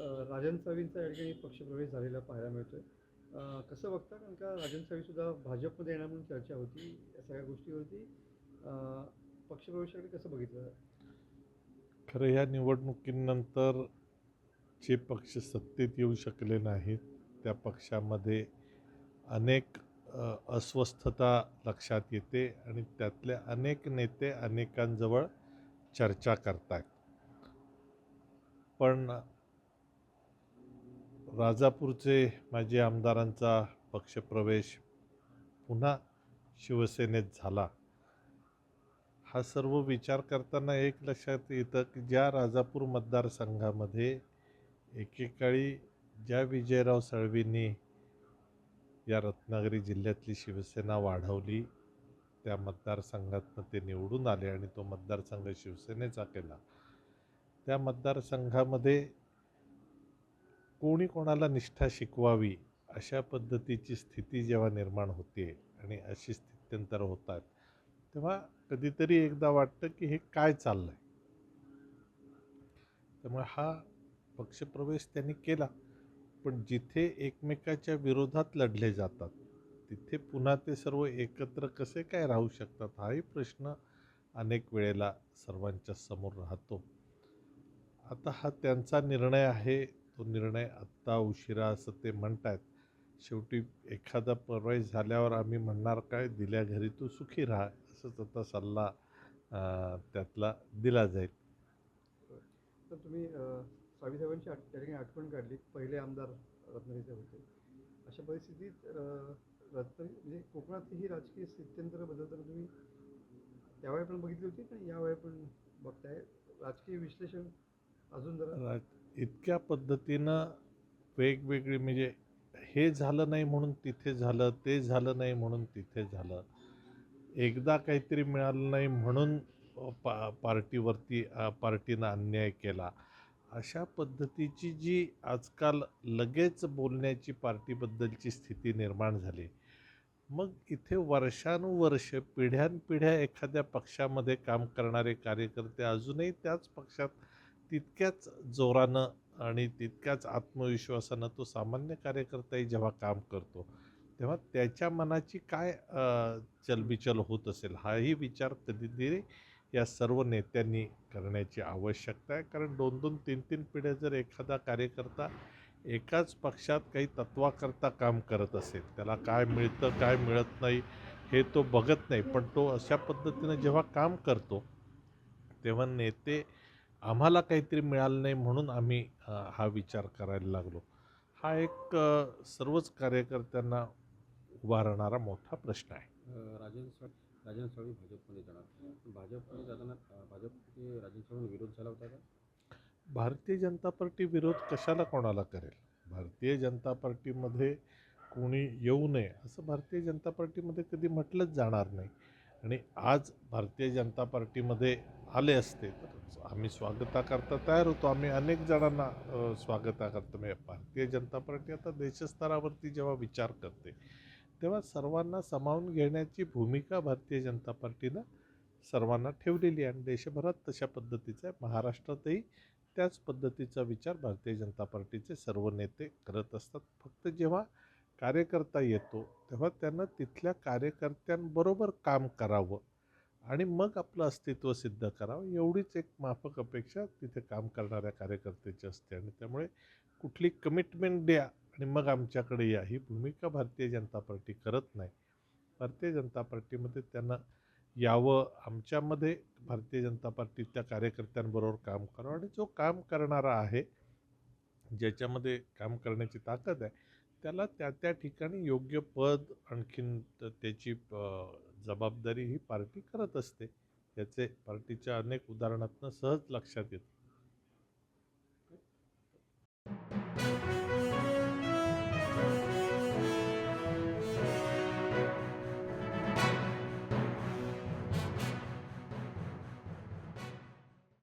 राजन सावींचा या ठिकाणी पक्षप्रवेश झालेला पाहायला मिळतोय. कसं बघता? कारण का राजन सावी सुद्धा भाजपमध्ये येणार म्हणून चर्चा होती या सगळ्या गोष्टीवरती. पक्षप्रवेशाकडे कसं बघितलं? खरं ह्या निवडणुकीनंतर जे पक्ष सत्तेत येऊ शकले नाहीत त्या पक्षामध्ये अनेक अस्वस्थता लक्षात येते आणि त्यातले अनेक नेते अनेकांजवळ चर्चा करतात पण राजापूरचे माजी आमदारांचा पक्षप्रवेश पुन्हा शिवसेनेत झाला. हा सर्व विचार करताना एक लक्षात येतं की ज्या राजापूर मतदारसंघामध्ये एकेकाळी ज्या विजयराव साळवींनी या रत्नागिरी जिल्ह्यातली शिवसेना वाढवली त्या मतदारसंघातनं ते निवडून आले आणि तो मतदारसंघ शिवसेनेचा केला. त्या मतदारसंघामध्ये कोणी कोणाला निष्ठा शिकवावी अशा पद्धतीची स्थिती जेव्हा निर्माण होते आणि अशी स्थित्यंतर होतात तेव्हा कधीतरी एकदा वाटतं की हे काय चाललं आहे त्यामुळे हा पक्षप्रवेश त्यांनी केला. पण जिथे एकमेकाच्या विरोधात लढले जातात तिथे पुन्हा ते सर्व एकत्र कसे काय राहू शकतात हाही प्रश्न अनेक वेळेला सर्वांच्या समोर राहतो. आता हा त्यांचा निर्णय आहे तो निर्णय आत्ता उशिरा असं ते म्हणत आहेत शेवटी एखादा प्रवेश झाल्यावर आम्ही म्हणणार काय? दिल्या घरी तू सुखी राहा असंच आता सल्ला त्यातला दिला जाईल. तर तुम्ही अ, आठ त्या ठिकाणी आठवण काढली पहिले आमदार रत्नागिरीचे होते. अशा परिस्थितीत रत्नागिरी म्हणजे कोकणातही राजकीय स्थित्यंतर बदलताना तुम्ही त्यावेळी पण बघितली होती आणि यावेळी पण बघताय. राजकीय विश्लेषण अजून जरा? इतक्या पद्धतीनं वेगवेगळी म्हणजे हे झालं नाही म्हणून तिथे झालं ते झालं नाही म्हणून तिथे झालं. एकदा काहीतरी मिळालं नाही म्हणून पा पार्टीवरती पार्टीनं अन्याय केला. अशा पद्धतीची जी आजकाल लगेच बोलण्याची पार्टीबद्दलची स्थिती निर्माण झाली. मग इथे वर्षानुवर्ष पिढ्यानपिढ्या एखाद्या पक्षामध्ये काम करणारे कार्यकर्ते अजूनही त्याच पक्षात तितक्याच जोरानं आणि तितक्याच आत्मविश्वासानं तो सामान्य कार्यकर्ताही जेव्हा काम करतो तेव्हा त्याच्या मनाची काय चलबिचल होत असेल हाही विचार कधीतरी या सर्व नेत्यांनी करण्याची आवश्यकता आहे. कारण दोन दोन तीन तीन पिढ्या जर एखादा कार्यकर्ता एकाच पक्षात काही तत्वाकरता काम करत असेल त्याला काय मिळतं काय मिळत नाही हे तो बघत नाही पण तो अशा पद्धतीनं जेव्हा काम करतो तेव्हा नेते आम्हाला काहीतरी मिळालं नाही म्हणून आम्ही हा विचार करायला लागलो. हा एक सर्वच कार्यकर्त्यांना उभा राहणारा मोठा प्रश्न आहे. राजन साळ राजन साळवी भाजपमध्ये जाणार. भाजपमध्ये जाताना अ, भाजपचे राजन साळवी विरोध झाला होता का? भारतीय जनता पार्टी विरोध कशाला कोणाला करेल? भारतीय जनता पार्टीमध्ये कोणी येऊ नये असं भारतीय जनता पार्टीमध्ये कधी म्हटलंच जाणार नाही. आणि आज भारतीय जनता पार्टीमध्ये आले असते तर आम्ही स्वागताकरता तयार होतो. आम्ही अनेक जणांना अ, स्वागताकरता म्हणजे भारतीय जनता पार्टी आता देशस्तरावरती जेव्हा विचार करते तेव्हा सर्वांना सामावून घेण्याची भूमिका भारतीय जनता पार्टीनं सर्वांना ठेवलेली आहे. आणि देशभरात तशा पद्धतीचं आहे. महाराष्ट्रातही त्याच पद्धतीचा विचार भारतीय जनता पार्टीचे सर्व नेते करत असतात. फक्त जेव्हा कार्यकर्ता येतो तेव्हा त्यांना तिथल्या कार्यकर्त्यांबरोबर काम करावं आणि मग आपलं अस्तित्व सिद्ध करावं एवढीच एक माफक अपेक्षा तिथे काम करणाऱ्या कार्यकर्त्याची असते. आणि त्यामुळे कुठली कमिटमेंट द्या आणि मग आमच्याकडे या. ही भूमिका भारतीय जनता पार्टी करत नाही. भारतीय जनता पार्टीमध्ये त्यांना यावं आमच्यामध्ये भारतीय जनता पार्टी त्या कार्यकर्त्यांबरोबर काम करावं. आणि जो काम करणारा आहे ज्याच्यामध्ये काम करण्याची ताकद आहे त्याला त्या त्या ठिकाणी योग्य पद आणखीन त्याची जबाबदारी ही पार्टी करत असते. याचे पार्टीच्या अनेक उदाहरणातनं सहज लक्षात येतं.